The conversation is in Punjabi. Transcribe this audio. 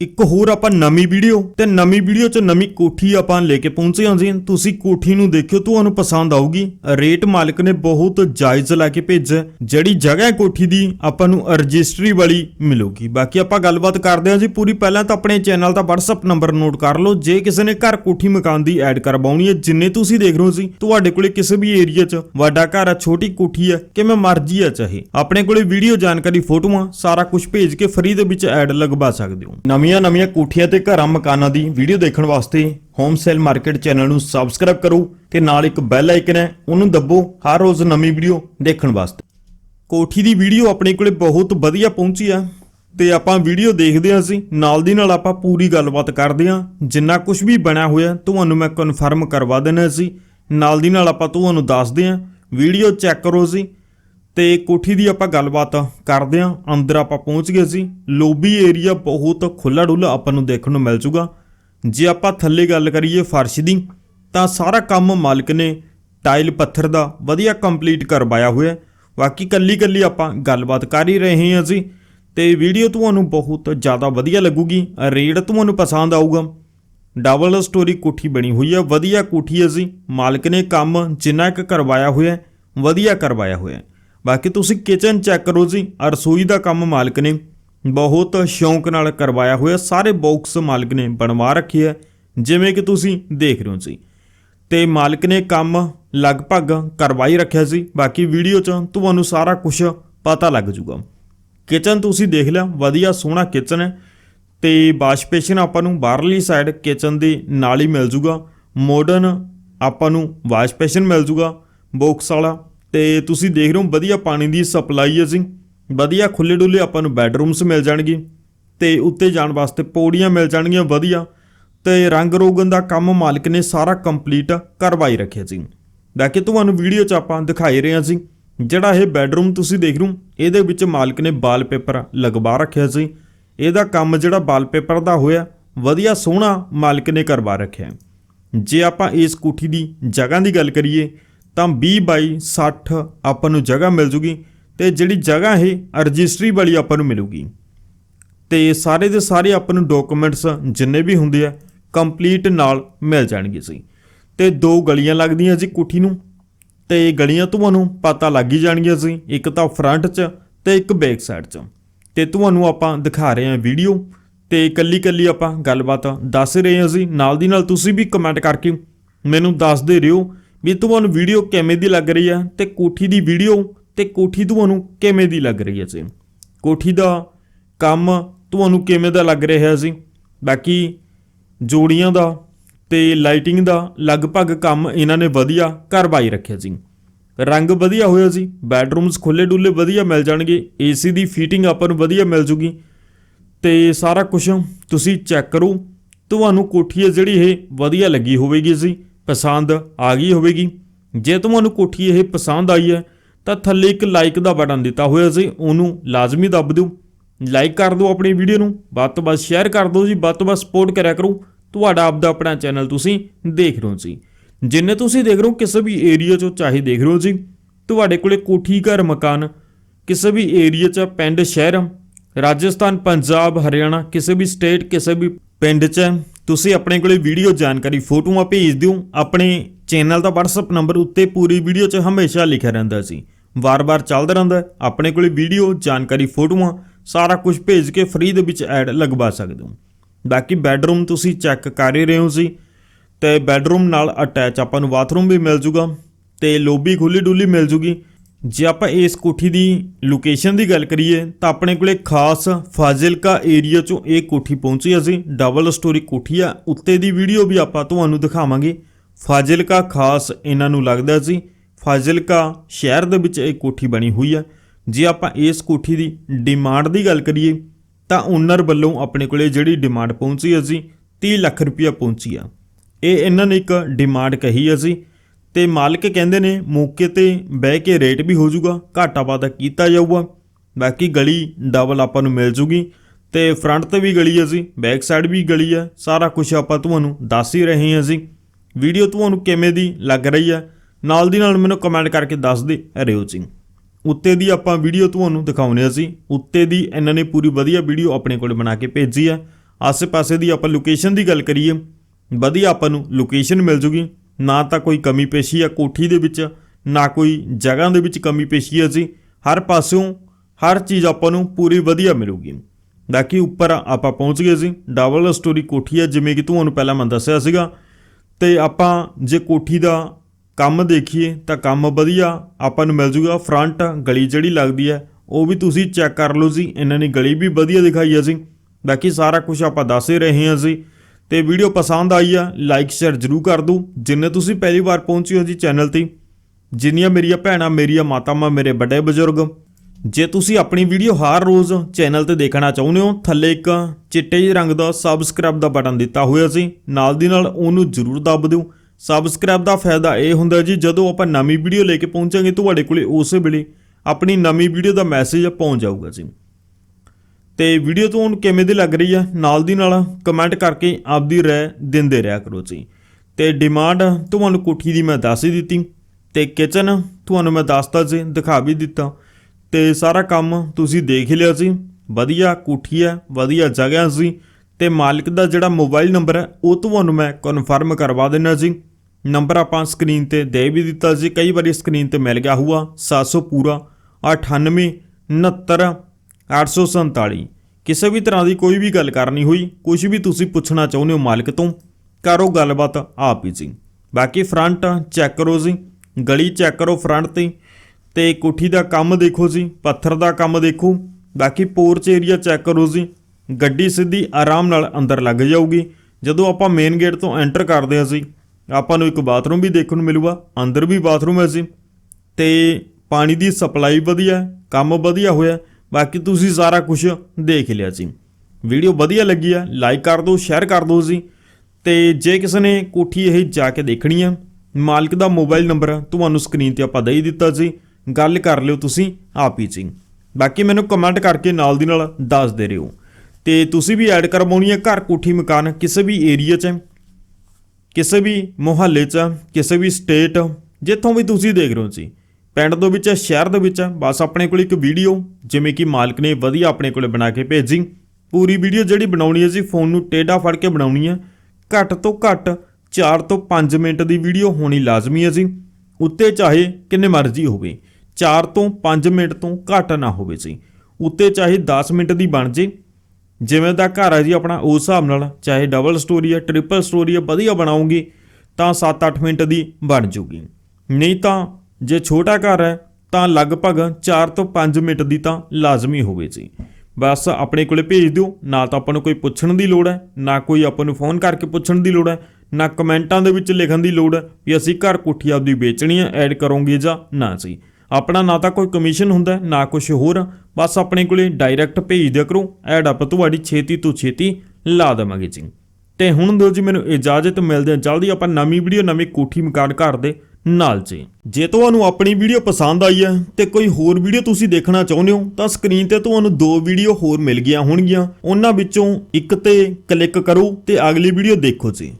ਇੱਕ ਹੋਰ ਆਪਾਂ ਨਵੀਂ ਵੀਡੀਓ ਤੇ ਨਵੀਂ ਵੀਡੀਓ 'ਚ ਨਵੀਂ ਕੋਠੀ ਆਪਾਂ ਲੈ ਕੇ ਪਹੁੰਚੇ ਹਾਂ ਜੀ। ਤੁਸੀਂ ਕੋਠੀ ਨੂੰ ਦੇਖਿਓ, ਤੁਹਾਨੂੰ ਪਸੰਦ ਆਊਗੀ। ਰੇਟ ਮਾਲਕ ਨੇ ਬਹੁਤ ਜਾਇਜ਼ ਲਾ ਕੇ ਭੇਜਿਆ। ਜਿਹੜੀ ਜਗ੍ਹਾ ਕੋਠੀ ਦੀ, ਆਪਾਂ ਨੂੰ ਰਜਿਸਟਰੀ ਵਾਲੀ ਮਿਲੂਗੀ। ਬਾਕੀ ਆਪਾਂ ਗੱਲਬਾਤ ਕਰਦੇ ਹਾਂ ਜੀ। ਪੂਰੀ ਪਹਿਲਾਂ ਤਾਂ ਆਪਣੇ ਚੈਨਲ ਦਾ WhatsApp ਨੰਬਰ ਨੋਟ ਕਰ ਲਓ। ਜੇ ਕਿਸੇ ਨੇ ਘਰ ਕੋਠੀ ਮਕਾਨ ਦੀ ਐਡ ਕਰਵਾਉਣੀ ਹੈ, ਜਿੰਨੇ ਤੁਸੀਂ ਦੇਖ ਰਹੇ ਹੋ ਜੀ, ਤੁਹਾਡੇ ਕੋਲੇ ਕਿਸੇ ਵੀ ਏਰੀਆ 'ਚ ਵੱਡਾ ਘਰ ਹੈ ਛੋਟੀ ਕੋਠੀ ਹੈ ਕਿਵੇਂ ਮਰਜ਼ੀ ਹੈ ਚਾਹੇ। ਆਪਣੇ ਕੋਲੇ ਵੀਡੀਓ ਜਾਣਕਾਰੀ ਫੋਟੋਆਂ, ਸਾਰਾ ਕੁਝ ਭੇਜ ਕੇ ਫ੍ਰੀ ਦੇ ਵਿੱਚ ਐਡ ਲਗਵਾ ਸਕਦੇ ਹੋ। ਨਵੀਆਂ ਨਵੀਆਂ ਕੋਠੀਆਂ ਤੇ ਘਰਾਂ ਮਕਾਨਾਂ ਦੀ ਵੀਡੀਓ ਦੇਖਣ ਵਾਸਤੇ ਹੋਮ ਸੇਲ ਮਾਰਕੀਟ ਚੈਨਲ ਨੂੰ ਸਬਸਕ੍ਰਾਈਬ ਕਰੋ ਤੇ ਨਾਲ ਇੱਕ ਬੈਲ ਆਈਕਨ ਹੈ, ਉਹਨੂੰ ਦੱਬੋ ਹਰ ਰੋਜ਼ ਨਵੀਂ ਵੀਡੀਓ ਦੇਖਣ ਵਾਸਤੇ। ਕੋਠੀ ਦੀ ਵੀਡੀਓ ਆਪਣੇ ਕੋਲੇ ਬਹੁਤ ਵਧੀਆ ਪਹੁੰਚੀ ਆ ਤੇ ਆਪਾਂ ਵੀਡੀਓ ਦੇਖਦੇ ਹਾਂ ਅਸੀਂ, ਨਾਲ ਦੀ ਨਾਲ ਆਪਾਂ ਪੂਰੀ ਗੱਲਬਾਤ ਕਰਦੇ ਹਾਂ। ਜਿੰਨਾ ਕੁਝ ਵੀ ਬਣਿਆ ਹੋਇਆ, ਤੁਹਾਨੂੰ ਮੈਂ ਕਨਫਰਮ ਕਰਵਾ ਦੇਣਾ ਸੀ ਨਾਲ ਦੀ ਨਾਲ ਆਪਾਂ ਤੁਹਾਨੂੰ ਦੱਸਦੇ ਹਾਂ। ਵੀਡੀਓ ਚੈੱਕ ਕਰੋ ਸੀ ਤੇ ਕੋਠੀ ਦੀ ਆਪਾਂ ਗੱਲਬਾਤ ਕਰਦੇ ਹਾਂ। ਅੰਦਰ ਆਪਾਂ ਪਹੁੰਚ ਗਏ ਸੀ। ਲੋਬੀ ਏਰੀਆ ਬਹੁਤ ਖੁੱਲਾ ਡੁੱਲਾ ਆਪਾਂ ਨੂੰ ਦੇਖਣ ਨੂੰ ਮਿਲ ਜੂਗਾ ਜੇ ਆਪਾਂ ਥੱਲੇ ਗੱਲ ਕਰੀਏ ਫਰਸ਼ ਦੀ, ਤਾਂ ਸਾਰਾ ਕੰਮ ਮਾਲਕ ਨੇ ਟਾਈਲ ਪੱਥਰ ਦਾ ਵਧੀਆ ਕੰਪਲੀਟ ਕਰਵਾਇਆ ਹੋਇਆ ਬਾਕੀ ਕੱਲੀ ਕੱਲੀ ਆਪਾਂ ਗੱਲਬਾਤ ਕਰ ਹੀ ਰਹੇ ਹਾਂ ਜੀ। ਤੇ ਵੀਡੀਓ ਤੁਹਾਨੂੰ ਬਹੁਤ ਜ਼ਿਆਦਾ ਵਧੀਆ ਲੱਗੂਗੀ। ਰੇਟ ਤੁਹਾਨੂੰ ਪਸੰਦ ਆਊਗਾ। ਡਬਲ ਸਟੋਰੀ ਕੋਠੀ ਬਣੀ ਹੋਈ ਹੈ। ਵਧੀਆ ਕੋਠੀ ਹੈ ਜੀ। ਮਾਲਕ ਨੇ ਕੰਮ ਜਿੰਨਾ ਕੁ ਕਰਵਾਇਆ ਹੋਇਆ ਵਧੀਆ ਕਰਵਾਇਆ ਹੋਇਆ ਬਾਕੀ ਤੁਸੀਂ ਕਿਚਨ ਚੈੱਕ ਕਰੋ ਜੀ, ਆਹ ਰਸੋਈ ਦਾ ਕੰਮ ਮਾਲਕ ਨੇ ਬਹੁਤ ਸ਼ੌਂਕ ਨਾਲ ਕਰਵਾਇਆ ਹੋਇਆ, ਸਾਰੇ ਬਾਕਸ ਮਾਲਕ ਨੇ ਬਣਵਾ ਰੱਖੇ ਹੈ ਜਿਵੇਂ ਕਿ ਤੁਸੀਂ ਦੇਖ ਰਹੇ ਹੋ ਜੀ। ਤੇ ਮਾਲਕ ਨੇ ਕੰਮ ਲਗਭਗ ਕਰਵਾਈ ਰੱਖਿਆ ਸੀ ਬਾਕੀ ਵੀਡੀਓ 'ਚ ਤੁਹਾਨੂੰ ਸਾਰਾ ਕੁਝ ਪਤਾ ਲੱਗ ਜੂਗਾ। ਕਿਚਨ ਤੁਸੀਂ ਦੇਖ ਲਿਆ, ਵਧੀਆ ਸੋਹਣਾ ਕਿਚਨ ਹੈ, ਤੇ ਵਾਸ਼ ਬੇਸਿਨ ਆਪਾਂ ਨੂੰ ਬਾਹਰਲੀ ਸਾਈਡ ਕਿਚਨ ਦੇ ਨਾਲ ਹੀ ਮਿਲ ਜੂਗਾ ਮਾਡਰਨ ਆਪਾਂ ਨੂੰ ਵਾਸ਼ ਬੇਸਿਨ ਮਿਲ ਜੂਗਾ ਬਾਕਸ ਵਾਲਾ ਤੇ ਤੁਸੀਂ ਦੇਖ ਰਹੇ ਹੋ ਵਧੀਆ ਪਾਣੀ ਦੀ ਸਪਲਾਈ ਹੈ ਜੀ। ਵਧੀਆ ਖੁੱਲੇ ਡੁੱਲੇ ਆਪਾਂ ਨੂੰ ਬੈਡਰੂਮਸ ਮਿਲ ਜਾਣਗੇ ਤੇ ਉੱਤੇ ਜਾਣ ਵਾਸਤੇ ਪੌੜੀਆਂ ਮਿਲ ਜਾਣਗੀਆਂ ਵਧੀਆ ਤੇ ਰੰਗ ਰੋਗਨ ਦਾ ਕੰਮ ਮਾਲਕ ਨੇ ਸਾਰਾ ਕੰਪਲੀਟ ਕਰਵਾਈ ਰੱਖਿਆ ਜੀ। ਬਾਕੀ ਤੁਹਾਨੂੰ ਵੀਡੀਓ 'ਚ ਆਪਾਂ ਦਿਖਾਈ ਰਹੇ ਹਾਂ ਜੀ। ਜਿਹੜਾ ਇਹ ਬੈਡਰੂਮ ਤੁਸੀਂ ਦੇਖ ਰਹੇ ਹੋ, ਇਹਦੇ ਵਿੱਚ ਮਾਲਕ ਨੇ ਵਾਲਪੇਪਰ ਲਗਵਾ ਰੱਖਿਆ ਸੀ ਇਹਦਾ ਕੰਮ ਜਿਹੜਾ ਵਾਲਪੇਪਰ ਦਾ ਹੋਇਆ, ਵਧੀਆ ਸੋਹਣਾ ਮਾਲਕ ਨੇ ਕਰਵਾ ਰੱਖਿਆ। ਜੇ ਆਪਾਂ ਇਸ ਕੋਠੀ ਦੀ ਜਗ੍ਹਾ ਦੀ ਗੱਲ ਕਰੀਏ ਤਾਂ 20 ਬਾਈ 60 ਆਪਾਂ ਨੂੰ ਜਗ੍ਹਾ ਮਿਲ ਜੂਗੀ ਤੇ ਜਿਹੜੀ ਜਗ੍ਹਾ ਇਹ ਰਜਿਸਟਰੀ ਵਾਲੀ ਆਪਾਂ ਨੂੰ ਮਿਲੂਗੀ। ਤੇ ਸਾਰੇ ਦੇ ਸਾਰੇ ਆਪਾਂ ਨੂੰ ਡਾਕੂਮੈਂਟਸ ਜਿੰਨੇ ਵੀ ਹੁੰਦੇ ਆ, ਕੰਪਲੀਟ ਨਾਲ ਮਿਲ ਜਾਣਗੇ ਸੀ ਤੇ ਦੋ ਗਲੀਆਂ ਲੱਗਦੀਆਂ ਜੀ ਕੋਠੀ ਨੂੰ ਤੇ ਗਲੀਆਂ ਤੁਹਾਨੂੰ ਪਤਾ ਲੱਗ ਹੀ ਜਾਣਗੀਆਂ ਸੀ ਇੱਕ ਤਾਂ ਫਰੰਟ 'ਚ ਤੇ ਇੱਕ ਬੈਕ ਸਾਈਡ 'ਚ। ਤੇ ਤੁਹਾਨੂੰ ਆਪਾਂ ਦਿਖਾ ਰਹੇ ਹਾਂ ਵੀਡੀਓ ਤੇ ਕੱਲੀ ਕੱਲੀ ਆਪਾਂ ਗੱਲਬਾਤ ਦੱਸ ਰਹੇ ਹਾਂ ਜੀ। ਨਾਲ ਦੀ ਨਾਲ ਤੁਸੀਂ ਵੀ ਕਮੈਂਟ ਕਰਕੇ ਮੈਨੂੰ ਦੱਸਦੇ ਰਹੋ ਵੀ ਤੁਹਾਨੂੰ ਵੀਡੀਓ ਕਿਵੇਂ ਦੀ ਲੱਗ ਰਹੀ ਹੈ ਤੇ ਕੋਠੀ ਦੀ ਵੀਡੀਓ ਤੇ ਕੋਠੀ ਤੁਹਾਨੂੰ ਕਿਵੇਂ ਦੀ ਲੱਗ ਰਹੀ ਹੈ ਜੀ? ਕੋਠੀ ਦਾ ਕੰਮ ਤੁਹਾਨੂੰ ਕਿਵੇਂ ਦਾ ਲੱਗ ਰਿਹਾ ਸੀ ਬਾਕੀ ਜੋੜੀਆਂ ਦਾ ਤੇ ਲਾਈਟਿੰਗ ਦਾ ਲਗਭਗ ਕੰਮ ਇਹਨਾਂ ਨੇ ਵਧੀਆ ਕਰਵਾਈ ਰੱਖਿਆ ਸੀ ਰੰਗ ਵਧੀਆ ਹੋਇਆ ਸੀ ਬੈਡਰੂਮਸ ਖੁੱਲੇ ਡੁੱਲੇ ਵਧੀਆ ਮਿਲ ਜਾਣਗੇ ਏਸੀ ਦੀ ਫਿਟਿੰਗ ਆਪਾਂ ਨੂੰ ਵਧੀਆ ਮਿਲ ਜੂਗੀ। ਤੇ ਸਾਰਾ ਕੁਝ ਤੁਸੀਂ ਚੈੱਕ ਕਰੋ ਤੁਹਾਨੂੰ ਕੋਠੀ ਹੈ ਜਿਹੜੀ ਇਹ ਵਧੀਆ ਲੱਗੀ ਹੋਵੇਗੀ ਜੀ। ਪਸੰਦ ਆ ਗਈ ਹੋਵੇਗੀ। ਜੇ ਤੁਹਾਨੂੰ ਕੋਠੀ ਇਹ ਪਸੰਦ ਆਈ ਹੈ, ਤਾਂ ਥੱਲੇ ਇੱਕ ਲਾਈਕ ਦਾ ਬਟਨ ਦਿੱਤਾ ਹੋਇਆ ਸੀ, ਉਹਨੂੰ ਲਾਜ਼ਮੀ ਦੱਬ ਦਿਓ। ਲਾਈਕ ਕਰ ਦਿਓ ਆਪਣੀ ਵੀਡੀਓ ਨੂੰ, ਵੱਧ ਤੋਂ ਵੱਧ ਸ਼ੇਅਰ ਕਰ ਦਿਓ ਜੀ, ਵੱਧ ਤੋਂ ਵੱਧ ਸਪੋਰਟ ਕਰਿਆ ਕਰੋ। ਤੁਹਾਡਾ ਆਪਦਾ ਆਪਣਾ ਚੈਨਲ ਤੁਸੀਂ ਦੇਖ ਰਹੇ ਹੋ ਜੀ। ਜਿੰਨੇ ਤੁਸੀਂ ਦੇਖ ਰਹੇ ਹੋ, ਕਿਸੇ ਵੀ ਏਰੀਆ 'ਚੋਂ ਚਾਹੇ ਦੇਖ ਰਹੇ ਹੋ ਜੀ, ਤੁਹਾਡੇ ਕੋਲੇ ਕੋਠੀ, ਘਰ, ਮਕਾਨ, ਕਿਸੇ ਵੀ ਏਰੀਆ 'ਚ ਪਿੰਡ, ਸ਼ਹਿਰ, ਰਾਜਸਥਾਨ, ਪੰਜਾਬ, ਹਰਿਆਣਾ, ਕਿਸੇ ਵੀ ਸਟੇਟ ਕਿਸੇ ਵੀ ਪਿੰਡ 'ਚ ਤੁਸੀਂ ਆਪਣੇ ਕੋਲੇ ਵੀਡੀਓ ਜਾਣਕਾਰੀ, ਫੋਟੋਆਂ ਭੇਜ ਦਿਓ। ਆਪਣੇ ਚੈਨਲ ਦਾ WhatsApp ਨੰਬਰ ਉੱਤੇ ਪੂਰੀ ਵੀਡੀਓ 'ਚ ਹਮੇਸ਼ਾ ਲਿਖਿਆ ਰਹਿੰਦਾ ਸੀ। ਵਾਰ-ਵਾਰ ਚੱਲਦਾ ਰਹਿੰਦਾ ਆਪਣੇ ਕੋਲੇ ਵੀਡੀਓ, ਜਾਣਕਾਰੀ, ਫੋਟੋਆਂ, ਸਾਰਾ ਕੁਝ ਭੇਜ ਕੇ ਫ੍ਰੀ ਦੇ ਵਿੱਚ ਐਡ ਲਗਵਾ ਸਕਦੇ ਹੋ। ਬਾਕੀ ਬੈੱਡਰੂਮ ਤੁਸੀਂ ਚੈੱਕ ਕਰ ਹੀ ਰਹੇ ਹੋ ਸੀ ਤੇ ਬੈੱਡਰੂਮ ਨਾਲ ਅਟੈਚ ਆਪਾਂ ਨੂੰ ਬਾਥਰੂਮ ਵੀ ਮਿਲ ਜੂਗਾ ਤੇ ਲੋਬੀ ਖੁੱਲੀ ਡੁੱਲੀ ਮਿਲ ਜੂਗੀ। ਜੇ ਆਪਾਂ ਇਸ ਕੋਠੀ ਦੀ ਲੋਕੇਸ਼ਨ ਦੀ ਗੱਲ ਕਰੀਏ, ਤਾਂ ਆਪਣੇ ਕੋਲੇ ਖਾਸ ਫਾਜ਼ਿਲਕਾ ਏਰੀਆ ਚੋਂ ਇਹ ਕੋਠੀ ਪਹੁੰਚੀ ਅਸੀਂ। ਡਬਲ ਸਟੋਰੀ ਕੋਠੀ ਆ। ਉੱਤੇ ਦੀ ਵੀਡੀਓ ਵੀ ਆਪਾਂ ਤੁਹਾਨੂੰ ਦਿਖਾਵਾਂਗੇ। ਫਾਜ਼ਿਲਕਾ ਖਾਸ ਇਹਨਾਂ ਨੂੰ ਲੱਗਦਾ ਸੀ। ਫਾਜ਼ਿਲਕਾ ਸ਼ਹਿਰ ਦੇ ਵਿੱਚ ਇਹ ਕੋਠੀ ਬਣੀ ਹੋਈ ਆ। ਜੇ ਆਪਾਂ ਇਸ ਕੋਠੀ ਦੀ ਡਿਮਾਂਡ ਦੀ ਗੱਲ ਕਰੀਏ, ਤਾਂ ਓਨਰ ਵੱਲੋਂ ਆਪਣੇ ਕੋਲੇ ਜਿਹੜੀ ਡਿਮਾਂਡ ਪਹੁੰਚੀ ਅਸੀਂ 30 ਲੱਖ ਰੁਪਇਆ ਪਹੁੰਚੀ ਆ। ਇਹ ਇਹਨਾਂ ਨੇ ਇੱਕ ਡਿਮਾਂਡ ਕਹੀ ਅਸੀਂ। ਤੇ ਮਾਲਕ ਕਹਿੰਦੇ ਨੇ ਮੌਕੇ ਤੇ ਬਹਿ ਕੇ ਰੇਟ ਵੀ ਹੋ ਜਾਊਗਾ ਘਾਟਾ ਵਾਧਾ ਕੀਤਾ ਜਾਊਗਾ। ਬਾਕੀ ਗਲੀ ਡਬਲ ਆਪਾਂ ਨੂੰ ਮਿਲ ਜੂਗੀ ਤੇ ਫਰੰਟ ਤੇ ਵੀ ਗਲੀ ਹੈ ਜੀ, ਬੈਕ ਸਾਈਡ ਵੀ ਗਲੀ ਹੈ ਸਾਰਾ ਕੁਝ ਆਪਾਂ ਤੁਹਾਨੂੰ ਦੱਸ ਹੀ ਰਹੇ ਹਾਂ ਜੀ। ਵੀਡੀਓ ਤੁਹਾਨੂੰ ਕਿਵੇਂ ਦੀ ਲੱਗ ਰਹੀ ਹੈ ਨਾਲ ਦੀ ਨਾਲ ਮੈਨੂੰ ਕਮੈਂਟ ਕਰਕੇ ਦੱਸ ਦੇ ਰਿਓ ਜੀ। ਉੱਤੇ ਦੀ ਆਪਾਂ ਵੀਡੀਓ ਤੁਹਾਨੂੰ ਦਿਖਾਉਨੇ ਸੀ ਉੱਤੇ ਦੀ ਇਹਨਾਂ ਨੇ ਪੂਰੀ ਵਧੀਆ ਵੀਡੀਓ ਆਪਣੇ ਕੋਲ ਬਣਾ ਕੇ ਭੇਜੀ ਹੈ ਆਸੇ-ਪਾਸੇ ਦੀ ਆਪਾਂ ਲੋਕੇਸ਼ਨ ਦੀ ਗੱਲ ਕਰੀਏ, ਵਧੀਆ ਆਪਾਂ ਨੂੰ ਲੋਕੇਸ਼ਨ ਮਿਲ ਜੂਗੀ। ਨਾ ਤਾਂ ਕੋਈ ਕਮੀ ਪੇਸ਼ੀ ਆ ਕੋਠੀ ਦੇ ਵਿੱਚ, ਨਾ ਕੋਈ ਜਗ੍ਹਾ ਦੇ ਵਿੱਚ ਕਮੀ ਪੇਸ਼ੀ ਆ ਜੀ। ਹਰ ਪਾਸਿਓਂ ਹਰ ਚੀਜ਼ ਆਪਾਂ ਨੂੰ ਪੂਰੀ ਵਧੀਆ ਮਿਲੂਗੀ। ਬਾਕੀ ਉੱਪਰ ਆਪਾਂ ਪਹੁੰਚ ਗਏ ਸੀ ਡਬਲ ਸਟੋਰੀ ਕੋਠੀ ਹੈ ਜਿਵੇਂ ਕਿ ਤੁਹਾਨੂੰ ਪਹਿਲਾਂ ਮੈਂ ਦੱਸਿਆ ਸੀਗਾ। ਤੇ ਆਪਾਂ ਜੇ ਕੋਠੀ ਦਾ ਕੰਮ ਦੇਖੀਏ ਤਾਂ ਕੰਮ ਵਧੀਆ, ਆਪਾਂ ਨੂੰ ਮਿਲ ਜੂਗਾ ਫਰੰਟ, ਗਲੀ ਜਿਹੜੀ ਲੱਗਦੀ ਹੈ ਉਹ ਵੀ ਤੁਸੀਂ ਚੈੱਕ ਕਰ ਲਓ ਜੀ। ਇਹਨਾਂ ਨੇ ਗਲੀ ਵੀ ਵਧੀਆ ਦਿਖਾਈ ਹੈ ਜੀ। ਬਾਕੀ ਸਾਰਾ ਕੁਝ ਆਪਾਂ ਦੱਸ ਹੀ ਰਹੇ ਹਾਂ ਜੀ। ਤੇ ਵੀਡੀਓ ਪਸੰਦ ਆਈ ਆ ਲਾਈਕ ਸ਼ੇਅਰ ਜ਼ਰੂਰ ਕਰ ਦਿਓ। ਜਿੰਨੇ ਤੁਸੀਂ ਪਹਿਲੀ ਵਾਰ ਪਹੁੰਚੇ ਹੋ ਜੀ ਚੈਨਲ ਤੇ, ਜਿੰਨੀਆਂ ਮੇਰੀਆਂ ਭੈਣਾਂ, ਮੇਰੀਆਂ ਮਾਤਾਵਾਂ, ਮੇਰੇ ਵੱਡੇ ਬਜ਼ੁਰਗ, ਜੇ ਤੁਸੀਂ ਆਪਣੀ ਵੀਡੀਓ ਹਰ ਰੋਜ਼ ਚੈਨਲ ਤੇ ਦੇਖਣਾ ਚਾਹੁੰਦੇ ਹੋ, ਥੱਲੇ ਇੱਕ ਚਿੱਟੇ ਜਿਹੇ ਰੰਗ ਦਾ ਸਬਸਕ੍ਰਾਈਬ ਦਾ ਬਟਨ ਦਿੱਤਾ ਹੋਇਆ ਸੀ, ਨਾਲ ਦੀ ਨਾਲ ਉਹਨੂੰ ਜ਼ਰੂਰ ਦੱਬ ਦਿਓ। ਸਬਸਕ੍ਰਾਈਬ ਦਾ ਫਾਇਦਾ ਇਹ ਹੁੰਦਾ ਜੀ, ਜਦੋਂ ਆਪਾਂ ਨਵੀਂ ਵੀਡੀਓ ਲੈ ਕੇ ਪਹੁੰਚਾਂਗੇ, ਤੁਹਾਡੇ ਕੋਲੇ ਉਸੇ ਵੇਲੇ ਆਪਣੀ ਨਵੀਂ ਵੀਡੀਓ ਦਾ ਮੈਸੇਜ ਪਹੁੰਚ ਜਾਊਗਾ ਜੀ। ਤੇ ਵੀਡੀਓ ਤੁਹਾਨੂੰ ਕਿਵੇਂ ਦੀ ਲੱਗ ਰਹੀ ਆ? ਨਾਲ ਦੀ ਨਾਲ ਕਮੈਂਟ ਕਰਕੇ ਆਪਦੀ ਰਾਏ ਦਿੰਦੇ ਰਿਹਾ ਕਰੋ ਜੀ ਤੇ ਡਿਮਾਂਡ ਤੁਹਾਨੂੰ ਕੋਠੀ ਦੀ ਮੈਂ ਦੱਸ ਹੀ ਦਿੱਤੀ, ਤੇ ਕਿਚਨ ਤੁਹਾਨੂੰ ਮੈਂ ਦੱਸਤਾ ਜੀ ਦਿਖਾ ਵੀ ਦਿੱਤਾ। ਤੇ ਸਾਰਾ ਕੰਮ ਤੁਸੀਂ ਦੇਖ ਲਿਆ ਜੀ ਵਧੀਆ ਕੋਠੀ ਹੈ ਵਧੀਆ ਜਗ੍ਹਾ ਸੀ। ਤੇ ਮਾਲਕ ਦਾ ਜਿਹੜਾ ਮੋਬਾਈਲ ਨੰਬਰ ਹੈ ਉਹ ਤੁਹਾਨੂੰ ਮੈਂ ਕਨਫਰਮ ਕਰਵਾ ਦੇਣਾ ਜੀ ਨੰਬਰ ਆਪਾਂ ਸਕਰੀਨ ਤੇ ਦੇ ਵੀ ਦਿੱਤਾ ਜੀ ਕਈ ਵਾਰੀ ਸਕਰੀਨ ਤੇ ਮਿਲ ਗਿਆ ਹੁਆ 700 ਪੂਰਾ 98 69 847 ਕਿਸੇ ਵੀ ਤਰ੍ਹਾਂ ਦੀ ਕੋਈ ਵੀ ਗੱਲ ਕਰਨੀ ਹੋਈ ਕੁਝ ਵੀ ਤੁਸੀਂ ਪੁੱਛਣਾ ਚਾਹੁੰਦੇ ਹੋ ਮਾਲਕ ਤੋਂ ਕਰੋ ਗੱਲਬਾਤ ਆਪ ਹੀ ਜੀ ਬਾਕੀ ਫਰੰਟ ਚੈੱਕ ਕਰੋ ਜੀ, ਗਲੀ ਚੈੱਕ ਕਰੋ ਫਰੰਟ ਤੇ ਤੇ ਕੋਠੀ ਦਾ ਕੰਮ ਦੇਖੋ ਜੀ, ਪੱਥਰ ਦਾ ਕੰਮ ਦੇਖੋ। ਬਾਕੀ ਪੋਰਚ ਏਰੀਆ ਚੈੱਕ ਕਰੋ ਜੀ, ਗੱਡੀ ਸਿੱਧੀ ਆਰਾਮ ਨਾਲ ਅੰਦਰ ਲੱਗ ਜਾਊਗੀ। ਜਦੋਂ ਆਪਾਂ ਮੇਨ ਗੇਟ ਤੋਂ ਐਂਟਰ ਕਰਦੇ ਹਾਂ ਜੀ, ਆਪਾਂ ਨੂੰ ਇੱਕ ਬਾਥਰੂਮ ਵੀ ਦੇਖਣ ਨੂੰ ਮਿਲੂਗਾ, ਅੰਦਰ ਵੀ ਬਾਥਰੂਮ ਹੈ ਜੀ। ਤੇ ਪਾਣੀ ਦੀ ਸਪਲਾਈ ਵਧੀਆ ਕੰਮ ਵਧੀਆ ਹੋਇਆ ਬਾਕੀ ਤੁਸੀਂ ਸਾਰਾ ਕੁਝ ਦੇਖ ਲਿਆ ਜੀ ਵੀਡੀਓ ਵਧੀਆ ਲੱਗੀ ਆ ਲਾਈਕ ਕਰ ਦਿਓ ਸ਼ੇਅਰ ਕਰ ਦਿਓ ਜੀ ਤੇ ਜੇ ਕਿਸੇ ਨੇ ਕੋਠੀ ਇਹ ਜਾ ਕੇ ਦੇਖਣੀ ਆ, ਮਾਲਕ ਦਾ ਮੋਬਾਈਲ ਨੰਬਰ ਤੁਹਾਨੂੰ ਸਕਰੀਨ ਤੇ ਆਪਾਂ ਦੇ ਹੀ ਦਿੱਤਾ ਜੀ ਗੱਲ ਕਰ ਲਿਓ ਤੁਸੀਂ ਆਪ ਹੀ ਜੀ ਬਾਕੀ ਮੈਨੂੰ ਕਮੈਂਟ ਕਰਕੇ ਨਾਲ ਦੀ ਨਾਲ ਦੱਸ ਦੇ ਰਿਓ ਤੇ ਤੁਸੀਂ ਵੀ ਐਡ ਕਰਵਾਉਣੀ ਹੈ ਘਰ ਕੋਠੀ ਮਕਾਨ ਕਿਸੇ ਵੀ ਏਰੀਆ 'ਚ, ਕਿਸੇ ਵੀ ਮੁਹੱਲੇ 'ਚ, ਕਿਸੇ ਵੀ ਸਟੇਟ ਜਿੱਥੋਂ ਵੀ ਤੁਸੀਂ ਦੇਖ ਰਹੇ ਹੋ ਜੀ ਪਿੰਡ ਦੇ ਵਿੱਚ, ਸ਼ਹਿਰ ਦੇ ਵਿੱਚ ਹੈ ਬਸ ਆਪਣੇ ਕੋਲ ਇੱਕ ਵੀਡੀਓ, ਜਿਵੇਂ ਕਿ ਮਾਲਕ ਨੇ ਵਧੀਆ ਆਪਣੇ ਕੋਲੇ ਬਣਾ ਕੇ ਭੇਜੀ। ਪੂਰੀ ਵੀਡੀਓ ਜਿਹੜੀ ਬਣਾਉਣੀ ਹੈ ਜੀ, ਫੋਨ ਨੂੰ ਟੇਢਾ ਫੜ ਕੇ ਬਣਾਉਣੀ ਹੈ। ਘੱਟ ਤੋਂ ਘੱਟ 4 ਤੋਂ 5 ਮਿੰਟ ਦੀ ਵੀਡੀਓ ਹੋਣੀ ਲਾਜ਼ਮੀ ਹੈ ਜੀ। ਉੱਤੇ ਚਾਹੇ ਕਿੰਨੇ ਮਰਜ਼ੀ ਹੋਵੇ 4 ਤੋਂ 5 ਮਿੰਟ ਤੋਂ ਘੱਟ ਨਾ ਹੋਵੇ ਜੀ। ਉੱਤੇ ਚਾਹੇ 10 ਮਿੰਟ ਦੀ ਬਣ ਜੇ। ਜਿਵੇਂ ਦਾ ਘਰ ਹੈ ਜੀ ਆਪਣਾ, ਉਸ ਹਿਸਾਬ ਨਾਲ ਚਾਹੇ ਡਬਲ ਸਟੋਰੀ ਹੈ ਟ੍ਰਿਪਲ ਸਟੋਰੀ ਹੈ, ਵਧੀਆ ਬਣਾਉਂਗੇ ਤਾਂ 7-8 ਮਿੰਟ ਦੀ ਬਣ ਜੂਗੀ। ਨਹੀਂ ਤਾਂ ਜੇ ਛੋਟਾ ਘਰ ਹੈ, ਤਾਂ ਲਗਭਗ 4 ਤੋਂ 5 ਮਿੰਟ ਦੀ ਤਾਂ ਲਾਜ਼ਮੀ ਹੋਵੇ ਜੀ। ਬਸ ਆਪਣੇ ਕੋਲੇ ਭੇਜ ਦਿਓ, ਨਾ ਤਾਂ ਆਪਾਂ ਨੂੰ ਕੋਈ ਪੁੱਛਣ ਦੀ ਲੋੜ ਹੈ, ਨਾ ਕੋਈ ਆਪਾਂ ਨੂੰ ਫੋਨ ਕਰਕੇ ਪੁੱਛਣ ਦੀ ਲੋੜ ਹੈ, ਨਾ ਕਮੈਂਟਾਂ ਦੇ ਵਿੱਚ ਲਿਖਣ ਦੀ ਲੋੜ ਹੈ ਵੀ ਅਸੀਂ ਘਰ ਕੋਠੀ ਆਪਦੀ ਵੇਚਣੀ ਹੈ, ਐਡ ਕਰੋਗੇ ਜਾਂ ਨਾ ਜੀ। ਆਪਣਾ ਨਾ ਤਾਂ ਕੋਈ ਕਮਿਸ਼ਨ ਹੁੰਦਾ ਨਾ ਕੁਝ ਹੋਰ ਬਸ ਆਪਣੇ ਕੋਲੇ ਡਾਇਰੈਕਟ ਭੇਜ ਦਿਆ ਕਰੋ, ਐਡ ਆਪਾਂ ਤੁਹਾਡੀ ਛੇਤੀ ਤੋਂ ਛੇਤੀ ਲਾ ਦੇਵਾਂਗੇ ਜੀ। ਤੇ ਹੁਣ ਦਿਓ ਜੀ ਮੈਨੂੰ ਇਜਾਜ਼ਤ, ਮਿਲਦੇ ਹਾਂ ਜਲਦੀ ਆਪਾਂ ਨਵੀਂ ਵੀਡੀਓ, ਨਵੀਂ ਕੋਠੀ ਮਕਾਨ ਘਰ ਦੇ ਨਾਲ ਜੀ। ਜੇ ਤੁਹਾਨੂੰ ਆਪਣੀ ਵੀਡੀਓ ਪਸੰਦ ਆਈ ਹੈ ਤੇ ਕੋਈ ਹੋਰ ਵੀਡੀਓ ਤੁਸੀਂ ਦੇਖਣਾ ਚਾਹੁੰਦੇ ਹੋ, ਤਾਂ ਸਕਰੀਨ ਤੇ ਤੁਹਾਨੂੰ ਦੋ ਵੀਡੀਓ ਹੋਰ ਮਿਲ ਗਈਆਂ ਹੋਣਗੀਆਂ। ਉਹਨਾਂ ਵਿੱਚੋਂ ਇੱਕ ਤੇ ਕਲਿੱਕ ਕਰੋ ਤੇ ਅਗਲੀ ਵੀਡੀਓ ਦੇਖੋ ਜੀ।